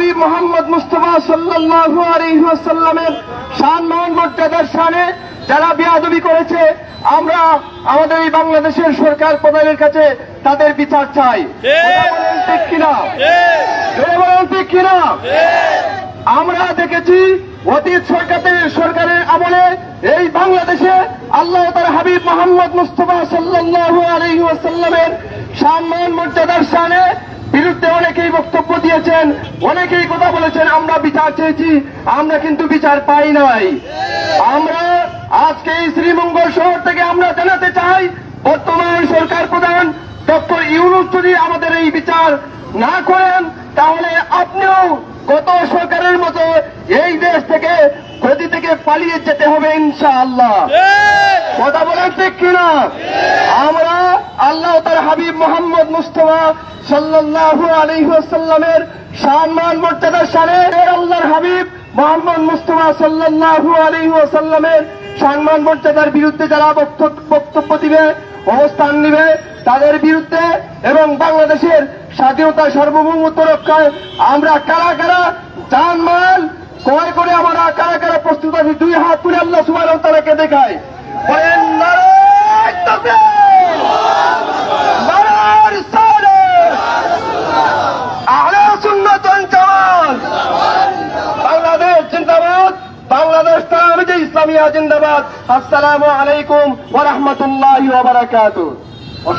হাবিব মোহাম্মদ মুস্তফা সাল্লাল্লাহু আলাইহি ওয়াসাল্লামের সম্মান মর্যাদার শানে যারা বেয়াদবি করেছে আমরা আমাদের এই বাংলাদেশের সরকার প্রধানের কাছে তাদের বিচার চাই। ঠিক কিনা? ঠিক কিনা? আমরা দেখেছি অতীত সরকারের সরকারের আমলে এই বাংলাদেশে আল্লাহ তার হাবিব মোহাম্মদ মুস্তফা সাল্লাল্লাহু আলাইহি ওয়াসাল্লামের সম্মান মর্যাদার বিরুদ্ধে অনেকেই বক্তব্য দিয়েছেন অনেকেই কথা বলেছেন আমরা বিচার চেয়েছি আমরা কিন্তু বিচার পাই নাই। আমরা আজকে এই শ্রীমঙ্গল শহর থেকে আমরা জানাতে চাই বর্তমান সরকার প্রধান ডক্টর ইউনুস যদি আমাদের এই বিচার না করেন তাহলে আপনিও গত সরকারের মতো এই দেশ থেকে ক্ষতি থেকে পালিয়ে যেতে হবে ইনশাআল্লাহ। কথা বলেন ঠিক কিনা? আমরা আল্লাহ তার হাবিব মোহাম্মদ মুস্তফা সাল্লাল্লাহু আলাইহি ওয়াসাল্লামের সম্মান মর্যাদার সানে আল্লাহর হাবিব মোহাম্মদ মুস্তফা সাল্লাল্লাহু আলাইহি ওয়াসাল্লামের সম্মান মর্যাদার বিরুদ্ধে যারা বক্তব্য দিবে, অবস্থান নিবে, তাদের বিরুদ্ধে এবং বাংলাদেশের স্বাধীনতা সার্বভৌমত্ব রক্ষায় আমরা কারা কারা জানমাল, ক্রয় করে আমরা কারা কারা প্রস্তুত আছি, দুই হাত তুলে আল্লাহ ওয়া তাআলাকে দেখায় নারায়ণ তামিজ আজিন্দাবাদ আসসালামু আলাইকুম ওরহমতুল্লাহ রাহমাতুল্লাহি ওয়া বারাকাতুহু।